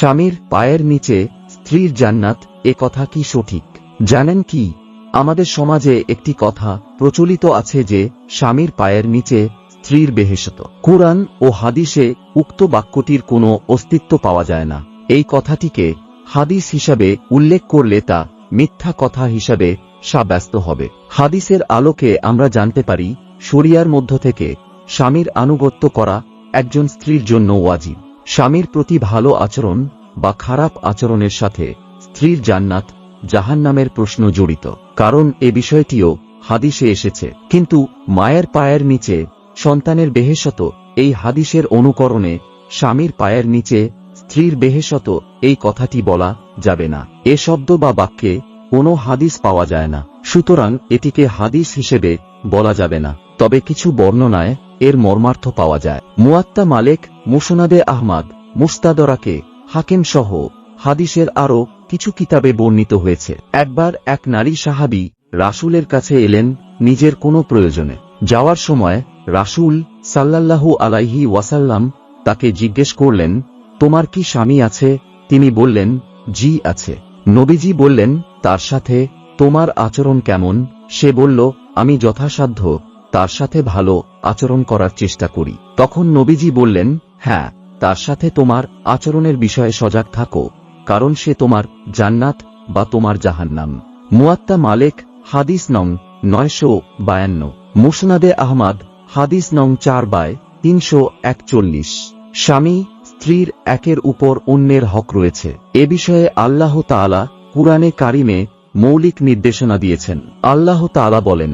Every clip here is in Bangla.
স্বামীর পায়ের নিচে স্ত্রীর জান্নাত, এ কথা কি সঠিক? জানেন কি? আমাদের সমাজে একটি কথা প্রচলিত আছে যে, স্বামীর পায়ের নিচে স্ত্রীর বেহেশত। কোরআন ও হাদিসে উক্ত বাক্যটির কোনো অস্তিত্ব পাওয়া যায় না। এই কথাটিকে হাদিস হিসাবে উল্লেখ করলে তা মিথ্যা কথা হিসাবে সাব্যস্ত হবে। হাদিসের আলোকে আমরা জানতে পারি, শরিয়ার মধ্য থেকে স্বামীর আনুগত্য করা একজন স্ত্রীর জন্য ওয়াজিব। স্বামীর প্রতি ভালো আচরণ বা খারাপ আচরণের সাথে স্ত্রীর জান্নাত জাহান্নামের প্রশ্ন জড়িত। কারণ এ বিষয়টিও হাদিসে এসেছে। কিন্তু মায়ের পায়ের নিচে সন্তানের বেহেশত এই হাদিসের অনুকরণে স্বামীর পায়ের নিচে স্ত্রীর বেহেশত এই কথাটি বলা যাবে না। এ শব্দ বা বাক্যে কোনো হাদিস পাওয়া যায় না। সুতরাং এটিকে হাদিস হিসেবে বলা যাবে না। তবে কিছু বর্ণনায় এর মর্মার্থ পাওয়া যায়। মুয়াত্তা মালেক, মুসনাদে আহমাদ, মুস্তাদরাকে, হাকিম সহ হাদিসের আরও কিছু কিতাবে বর্ণিত হয়েছে। একবার এক নারী সাহাবি রাসূলের কাছে এলেন নিজের কোনো প্রয়োজনে। যাওয়ার সময় রাসূল সাল্লাল্লাহু আলাইহি ওয়াসাল্লাম তাকে জিজ্ঞেস করলেন, তোমার কি স্বামী আছে? তিনি বললেন, জি আছে। নবীজি বললেন, তার সাথে তোমার আচরণ কেমন? সে বলল, আমি যথাসাধ্য তার সাথে ভালো আচরণ করার চেষ্টা করি। তখন নবীজি বললেন হ্যাঁ তার সাথে তোমার আচরণের বিষয়ে সজাগ থাকো, কারণ সে তোমার জান্নাত বা তোমার জাহান্নাম। মুয়াত্তা মালেক, হাদিস নং নয়শো বায়ান্ন। মুসনাদে আহমাদ, হাদিস নং চার বায় তিনশো একচল্লিশ। স্বামী, স্ত্রীর একের উপর অন্যের হক রয়েছে। এ বিষয়ে আল্লাহ তাআলা কুরআনে কারিমে মৌলিক নির্দেশনা দিয়েছেন। আল্লাহ তাআলা বলেন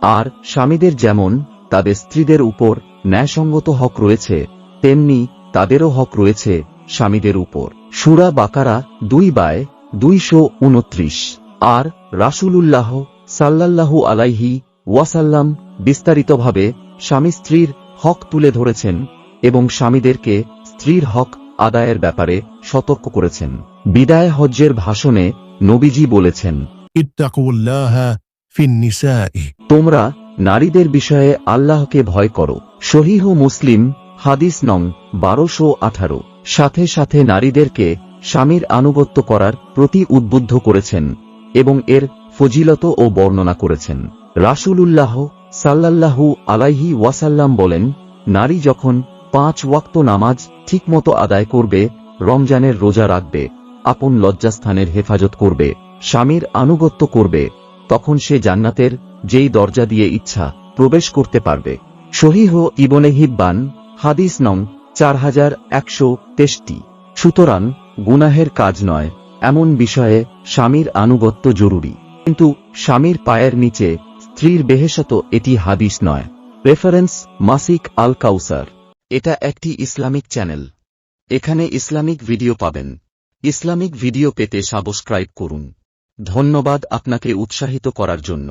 আর স্বামীদের যেমন, তাদের স্ত্রীদের উপর ন্যায়সঙ্গত হক রয়েছে, তেমনি তাদেরও হক রয়েছে স্বামীদের উপর। সুরা বাকারা দুই বায় দুইশো উনত্রিশ। আর রাসুলুল্লাহ সাল্লাল্লাহু আলাইহি ওয়াসাল্লাম বিস্তারিতভাবে স্বামী স্ত্রীর হক তুলে ধরেছেন এবং স্বামীদেরকে স্ত্রীর হক আদায়ের ব্যাপারে সতর্ক করেছেন। বিদায় হজ্জের ভাষণে নবীজি বলেছেন তোমরা নারীদের বিষয়ে আল্লাহকে ভয় করো। শহীহ মুসলিম হাদিস নং বারোশো আঠারো। সাথে সাথে নারীদেরকে স্বামীর আনুগত্য করার প্রতি উদ্বুদ্ধ করেছেন এবং এর ফজিলত ও বর্ণনা করেছেন। রাসুলুল্লাহ সাল্লাহু আলাইহি ওয়াসাল্লাম বলেন নারী যখন পাঁচ ওয়াক্ত নামাজ ঠিকমতো আদায় করবে রমজানের রোজা রাখবে আপন লজ্জাস্থানের হেফাজত করবে, স্বামীর আনুগত্য করবে, তখন সে জান্নাতের যেই দরজা দিয়ে ইচ্ছা প্রবেশ করতে পারবে। শহীহ ইবনে হিব্বান, হাদিস নং চার হাজার একশো তেষ্টি সুতরাং গুনাহের কাজ নয়, এমন বিষয়ে স্বামীর আনুগত্য জরুরি। কিন্তু স্বামীর পায়ের নিচে স্ত্রীর বেহেশত এটি হাদিস নয়। রেফারেন্স মাসিক আল কাউসার। এটা একটি ইসলামিক চ্যানেল। এখানে ইসলামিক ভিডিও পাবেন। ইসলামিক ভিডিও পেতে সাবস্ক্রাইব করুন। ধন্যবাদ আপনাকে উৎসাহিত করার জন্য।